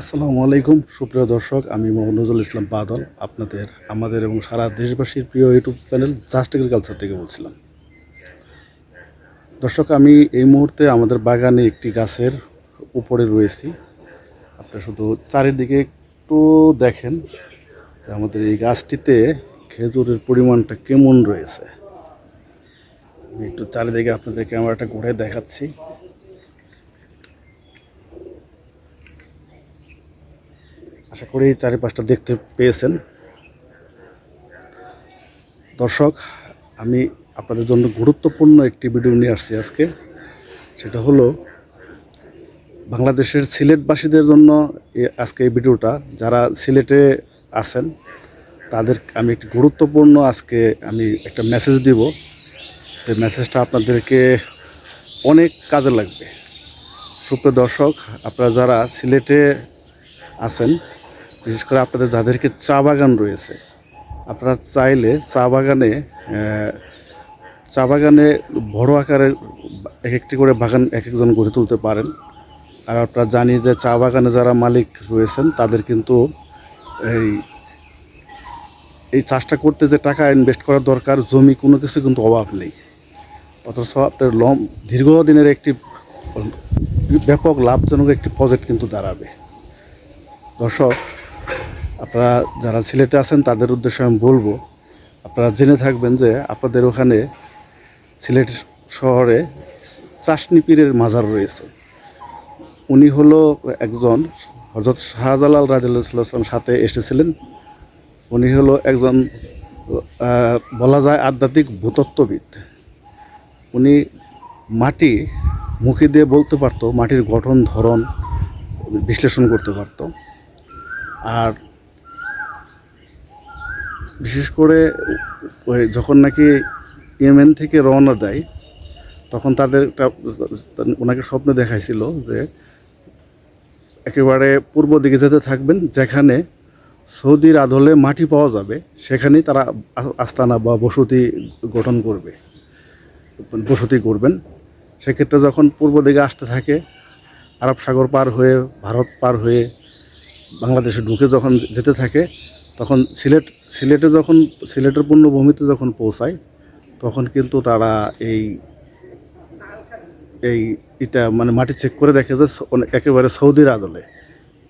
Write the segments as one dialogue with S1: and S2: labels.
S1: আসসালামু আলাইকুম, সুপ্রিয় দর্শক, আমি মোহাম্মদ নজরুল ইসলাম বাদল, আপনাদের, আমাদের এবং সারা দেশবাসীর প্রিয় ইউটিউব চ্যানেল জাস্ট এগ্রিকালচার থেকে বলছিলাম। দর্শক, আমি এই মুহূর্তে আমাদের বাগানে একটি গাছের উপরে রয়েছি। আপনারা শুধু চারিদিকে একটু দেখেন যে আমাদের এই গাছটিতে খেজুরের পরিমাণটা কেমন রয়েছে। আমি একটু চারিদিকে আপনাদের ক্যামেরাটা ঘুরে দেখাচ্ছি। আশা করি চারিপাশটা দেখতে পেয়েছেন। দর্শক, আমি আপনাদের জন্য গুরুত্বপূর্ণ একটি ভিডিও নিয়ে আসছি আজকে। সেটা হলো, বাংলাদেশের সিলেটবাসীদের জন্য আজকে এই ভিডিওটা যারা সিলেটে আছেন, তাদের আমি একটি গুরুত্বপূর্ণ আজকে আমি একটা মেসেজ দিব। যে মেসেজটা আপনাদেরকে অনেক কাজে লাগবে। সুপ্রিয় দর্শক, আপনারা যারা সিলেটে আছেন বিশেষ করে আপনাদের যাদেরকে চা বাগান রয়েছে, আপনারা চাইলে চা বাগানে চা বাগানে বড় আকারে এক একটি করে বাগান এক একজন গড়ে তুলতে পারেন। আর আপনারা জানি যে চা বাগানে যারা মালিক রয়েছেন, তাদের কিন্তু এই এই চাষটা করতে যে টাকা ইনভেস্ট করার দরকার, জমি কোনো কিছু কিন্তু অভাব নেই। অথচ আপনার লম, দীর্ঘদিনের একটি ব্যাপক লাভজনক একটি প্রজেক্ট কিন্তু দাঁড়াবে। দর্শক আপনারা যারা সিলেটে আছেন, তাদের উদ্দেশ্যে আমি বলব, আপনারা জেনে থাকবেন যে আপনাদের ওখানে সিলেট শহরে চাষনি পীরের মাজার রয়েছে। উনি হলো একজন হজরত শাহজালাল রাজুল্লাহাম সাথে এসেছিলেন। উনি হলো একজন বলা যায় আধ্যাত্মিক ভূতত্ত্ববিদ। উনি মাটি মুখে দিয়ে বলতে পারতো, মাটির গঠন, ধরন বিশ্লেষণ করতে পারতো। আর বিশেষ করে যখন নাকি ইয়েমেন থেকে রওনা দেয়, তখন তাদের একটা ওনাকে স্বপ্ন দেখাইছিল যে একেবারে পূর্ব দিকে যেতে থাকবেন, যেখানে সৌদির আদলে মাটি পাওয়া যাবে, সেখানেই তারা আস্তানা বা বসতি গঠন করবে, বসতি করবেন। সেক্ষেত্রে যখন পূর্ব দিকে আসতে থাকে, আরব সাগর পার হয়ে, ভারত পার হয়ে বাংলাদেশে ঢুকে যখন যেতে থাকে তখন সিলেট, সিলেটে যখন, সিলেটের পূর্ণভূমিতে যখন পৌঁছায়, তখন কিন্তু তারা এই এই এটা মানে মাটি চেক করে দেখে যে একেবারে সৌদির আদলে।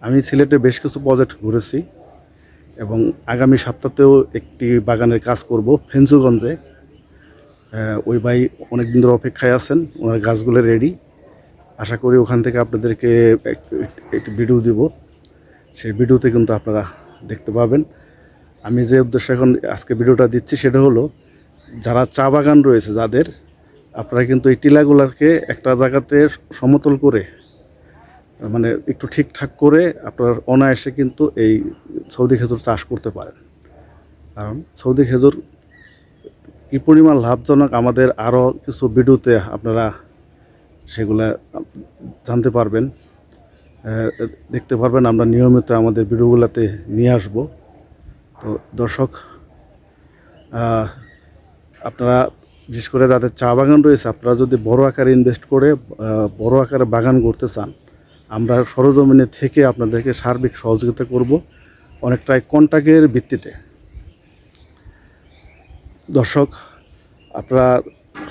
S1: আমি সিলেটে বেশ কিছু প্রজেক্ট ঘুরেছি এবং আগামী সপ্তাহতেও একটি বাগানের কাজ করব ফেঞ্চুগঞ্জে ওই ভাই অনেক দিন ধরে অপেক্ষায় আছেন, ওনার গাছগুলো রেডি আশা করি ওখান থেকে আপনাদেরকে এক- একটি ভিডিও দিব। সেই ভিডিওতে কিন্তু আপনারা দেখতে পাবেন। আমি যে উদ্দেশ্যে এখন আজকে ভিডিওটা দিচ্ছি সেটা হলো, যারা চা বাগান রয়েছে যাদের, আপনারা কিন্তু এই টিলাগুলোকে একটা জায়গাতে সমতল করে মানে একটু ঠিকঠাক করে আপনার অনায়াসে কিন্তু এই সৌদি খেজুর চাষ করতে পারেন। কারণ সৌদি খেজুর কী পরিমাণ লাভজনক আমাদের আরও কিছু ভিডিওতে আপনারা সেগুলা জানতে পারবেন। দেখতে পারবেন, আমরা নিয়মিত আমাদের ভিডিওগুলোতে নিয়ে আসব। তো দর্শক আপনারা বিশেষ করে যাদের চা বাগান রয়েছে, আপনারা যদি বড় আকারে ইনভেস্ট করে বড় আকারে বাগান করতে চান, আমরা সরজমিনে থেকে আপনাদেরকে সার্বিক সহযোগিতা করব অনেকটাই কন্টাক্টের ভিত্তিতে। দর্শক, আপনারা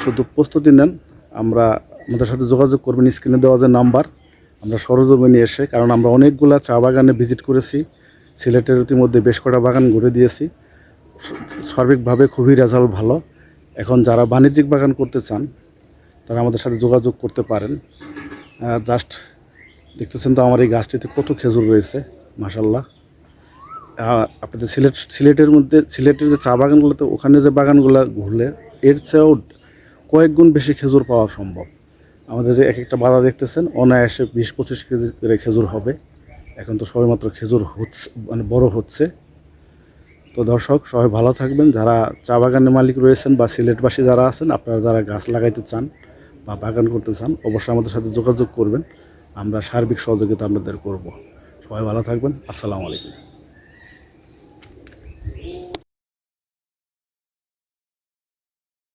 S1: শুধু প্রস্তুতি নেন, আমরা আমাদের সাথে যোগাযোগ করবেন, স্ক্রিনে দেওয়া যে নাম্বার। আমরা সরজমিনে এসে, কারণ আমরা অনেকগুলা চা বাগানে ভিজিট করেছি, সিলেটের ইতিমধ্যে বেশ কটা বাগান ঘুরে দিয়েছি। সার্বিকভাবে খুবই রেজাল্ট ভালো। এখন যারা বাণিজ্যিক বাগান করতে চান, তারা আমাদের সাথে যোগাযোগ করতে পারেন। জাস্ট দেখতেছেন তো আমার এই গাছটিতে কত খেজুর রয়েছে মাসাল্লাহ আপনাদের সিলেট, সিলেটের মধ্যে, সিলেটের যে চা বাগানগুলোতে ওখানে যে বাগানগুলো ঘুরলে, এর চেয়েও কয়েক গুণ বেশি খেজুর পাওয়া সম্ভব। আমাদের যে এক একটা বাধা দেখতেছেন, অনায়াসে বিশ পঁচিশ কেজি করে খেজুর হবে। এখন তো সবেমাত্র খেজুর হচ্ছে মানে বড় হচ্ছে। তো দর্শক, সবাই ভালো থাকবেন। যারা চা বাগানের মালিক রয়েছেন বা সিলেটবাসী যারা আছেন, আপনারা যারা গাছ লাগাইতে চান বা বাগান করতে চান, অবশ্যই আমাদের সাথে যোগাযোগ করবেন। আমরা সার্বিক সহযোগিতা আপনাদের করব। সবাই ভালো থাকবেন। আসসালামু আলাইকুম।